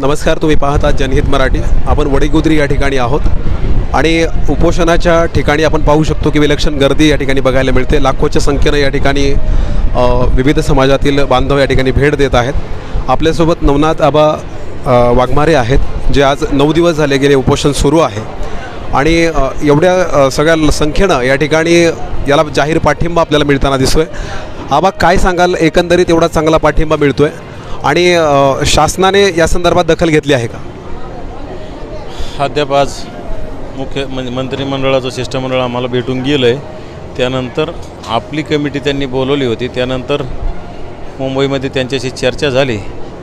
नमस्कार तुम्ही पाहता जनहित मराठी. आपण वडीगुद्री या ठिकाणी आहोत आणि उपोषणाच्या ठिकाणी आपण पाहू शकतो की विलक्षण गर्दी या ठिकाणी बघायला मिळते. लाखोच्या संख्येनं या ठिकाणी विविध समाजातील बांधव या ठिकाणी भेट देत आहेत. आपल्यासोबत नवनाथ आबा वाघमारे आहेत जे आज नऊ दिवस झाले गेले उपोषण सुरू आहे. आणि एवढ्या सगळ्या संख्येनं या ठिकाणी याला जाहीर पाठिंबा आपल्याला मिळताना दिसतोय. आबा काय सांगाल? एकंदरीत एवढा चांगला पाठिंबा मिळतोय. आणि शासनाने या संदर्भात दखल घेतली आहे का? अद्याप आज मुख्य म्हणजे मंत्रिमंडळाचं शिष्टमंडळ आम्हाला भेटून गेलं आहे त्यानंतर आपली कमिटी त्यांनी बोलवली होती. त्यानंतर मुंबईमध्ये त्यांच्याशी चर्चा झाली.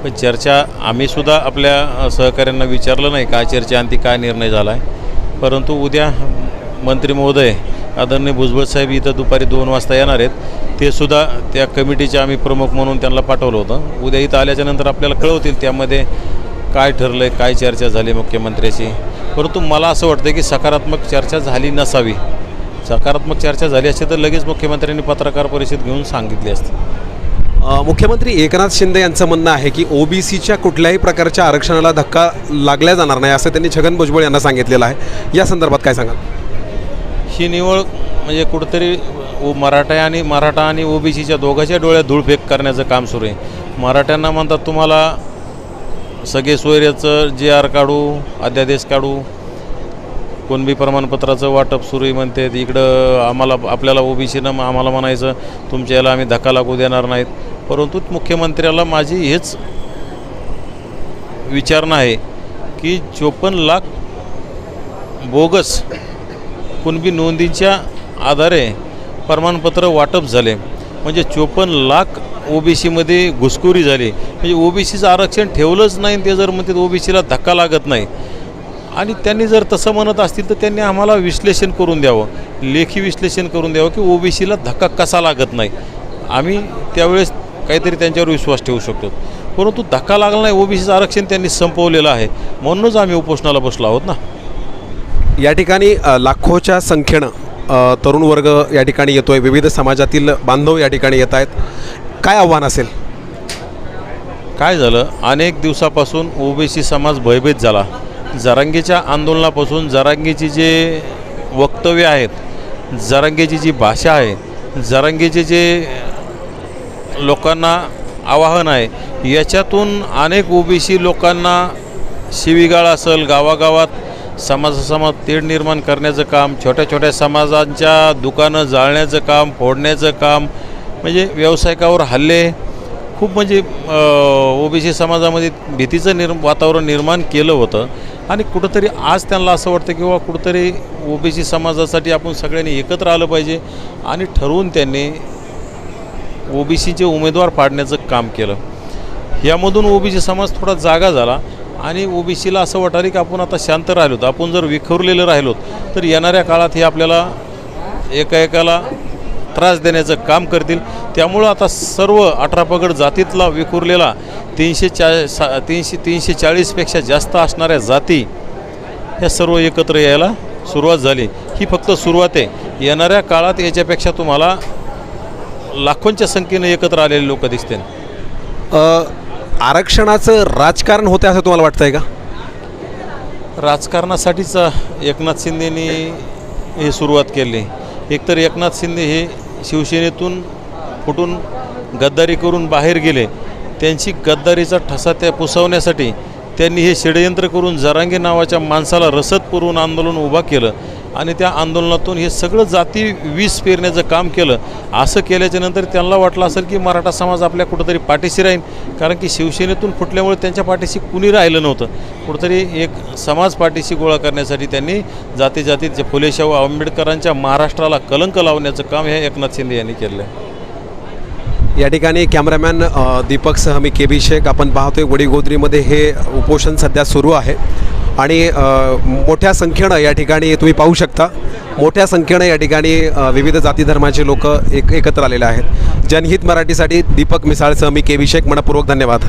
पण चर्चा आम्हीसुद्धा आपल्या सहकाऱ्यांना विचारलं नाही काय चर्चा आणि ती काय निर्णय झाला आहे परंतु उद्या मंत्री महोदय आदरणीय भुजबळ साहेब इथं दुपारी दोन वाजता येणार आहेत. ते सुद्धा त्या कमिटीचे आम्ही प्रमुख म्हणून त्यांना पाठवलं होतं. उद्या इथं आल्याच्यानंतर आपल्याला कळवतील त्यामध्ये काय ठरलं आहे काय चर्चा झाली मुख्यमंत्र्याची. परंतु मला असं वाटतं की सकारात्मक चर्चा झाली नसावी. सकारात्मक चर्चा झाली असती तर लगेच मुख्यमंत्र्यांनी पत्रकार परिषद घेऊन सांगितली असती. मुख्यमंत्री एकनाथ शिंदे यांचं म्हणणं आहे की ओबीसीच्या कुठल्याही प्रकारच्या आरक्षणाला धक्का लागल्या जाणार नाही असं त्यांनी छगन भुजबळ यांना सांगितलेलं आहे. या संदर्भात काय सांगाल? ही निवड म्हणजे कुठंतरी मराठा आणि मराठा आणि ओबीसीच्या दोघांच्या डोळ्यात धूळफेक करण्याचं काम सुरू आहे. मराठ्यांना म्हणतात तुम्हाला सगळे सोयऱ्याचं जे आर काढू अध्यादेश काढू. कुणबी प्रमाणपत्राचं वाटप सुरू आहे म्हणते इकडं आम्हाला आपल्याला ओबीसीनं आम्हाला म्हणायचं तुमच्या याला आम्ही धक्का लागू देणार नाहीत. परंतु मुख्यमंत्र्याला माझी हेच विचारणा आहे की चोपन्न लाख बोगस कुणबी नोंदींच्या आधारे प्रमाणपत्र वाटप झाले. म्हणजे चोपन्न लाख ओबीसीमध्ये घुसखोरी झाली. म्हणजे ओबीसीचं आरक्षण ठेवलंच नाही ते जर म्हणते ओबीसीला धक्का लागत नाही. आणि त्यांनी जर तसं म्हणत असतील तर त्यांनी आम्हाला विश्लेषण करून द्यावं. लेखी विश्लेषण करून द्यावं की ओबीसीला धक्का कसा लागत नाही. आम्ही त्यावेळेस काहीतरी त्यांच्यावर विश्वास ठेवू शकतो. परंतु धक्का लागला नाही ओबीसीचं आरक्षण त्यांनी संपवलेलं आहे. म्हणूनच आम्ही उपोषणाला बसलो आहोत ना. या ठिकाणी लाखोच्या संख्येनं तरुण वर्ग या ठिकाणी येतोय. विविध समाजातील बांधव या ठिकाणी येत आहेत. काय आव्हान असेल? काय झालं? अनेक दिवसापासून ओबीसी समाज भयभीत झाला. जरांगीच्या आंदोलनापासून जरांगीची जे वक्तव्य आहेत जरांगीची जी भाषा आहे जरांगीचे जे लोकांना आवाहन आहे याच्यातून अनेक ओबीसी लोकांना शिवीगाळ असेल गावागावात समाजासमोर तेढ निर्माण करण्याचं काम छोट्या छोट्या समाजांच्या दुकानं जाळण्याचं काम फोडण्याचं काम म्हणजे व्यावसायिकावर हल्ले खूप म्हणजे ओबीसी समाजामध्ये भीतीचं निर् वातावरण निर्माण केलं होतं. आणि कुठंतरी आज त्यांना असं वाटतं की कुठंतरी ओबीसी समाजासाठी आपण सगळ्यांनी एकत्र आलं पाहिजे आणि ठरवून त्यांनी ओबीसीचे उमेदवार पाडण्याचं काम केलं. यामधून ओबीसी समाज थोडा जागा झाला. आणि ओबीसीला असं वाटायला की आपण आता शांत राहिलो आपण जर विखुरलेलं राहिलो तर येणाऱ्या काळात हे आपल्याला एका एकाला त्रास देण्याचं काम करतील. त्यामुळं आता सर्व अठरा पगड जातीतला विखुरलेला तीनशे चा सा तीनशे तीनशे चाळीसपेक्षा जास्त असणाऱ्या जाती ह्या सर्व एकत्र यायला सुरुवात झाली. ही फक्त सुरुवात आहे. येणाऱ्या काळात याच्यापेक्षा तुम्हाला लाखोंच्या संख्येनं एकत्र आलेले लोक दिसतील. आरक्षणाचं राजकारण होतं असं तुम्हाला वाटतंय का? राजकारणासाठीच एकनाथ शिंदेनी हे सुरुवात केली. एकतर एकनाथ शिंदे हे शिवसेनेतून फुटून गद्दारी करून बाहेर गेले. त्यांची गद्दारीचा ठसा त्या पुसवण्यासाठी त्यांनी हे षडयंत्र करून जरांगे नावाच्या माणसाला रसद पुरवून आंदोलन उभा केलं. आणि त्या आंदोलनातून हे सगळं जाती वीस पेरण्याचं काम केलं. असं केल्याच्यानंतर त्यांना वाटलं असेल की मराठा समाज आपल्या कुठंतरी पाठीशी राहील. कारण की शिवसेनेतून फुटल्यामुळे त्यांच्या पाठीशी कुणी राहिलं नव्हतं. कुठंतरी एक समाज पाठीशी गोळा करण्यासाठी त्यांनी जाती जातीत फुले शाहू आंबेडकरांच्या महाराष्ट्राला कलंक लावण्याचं काम हे एकनाथ शिंदे यांनी केलं आहे. या ठिकाणी कॅमेरामॅन दीपकसह मी के बी शेख. आपण पाहतोय वडीगोद्रीमध्ये हे उपोषण सध्या सुरू आहे. आणि मोठ्या संख्येनं या ठिकाणी तुम्ही पाहू शकता. मोठ्या संख्येनं या ठिकाणी विविध जाती धर्माचे लोक एक एकत्र आलेले आहेत. जनहित मराठीसाठी दीपक मिसाळसह मी के बी मनपूर्वक धन्यवाद.